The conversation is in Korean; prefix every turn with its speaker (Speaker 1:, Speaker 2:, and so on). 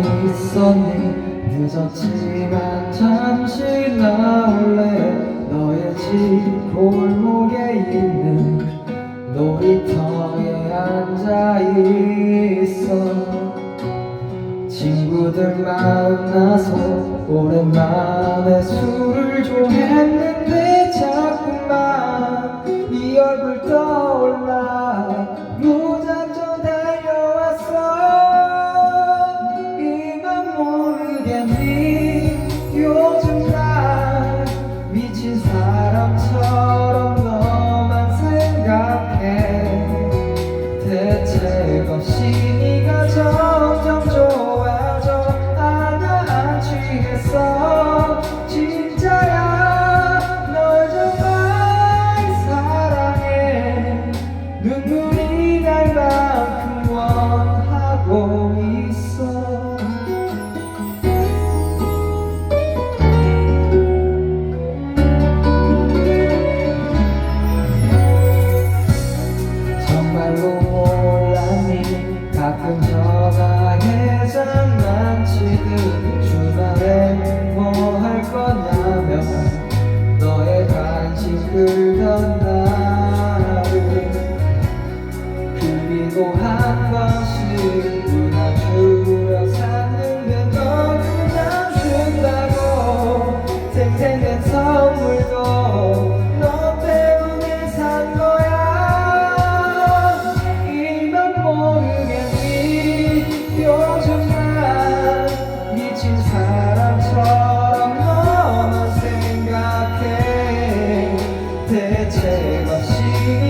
Speaker 1: 있었니? 늦었지만 잠시 나올래? 너의 집 골목에 있는 놀이터에 앉아 있어. 친구들 만나서 오랜만에 술을 좀 했는데 자꾸만 네 얼굴 떠 거냐며 너의 관심 끌던 나를 그리고 한 Jesus.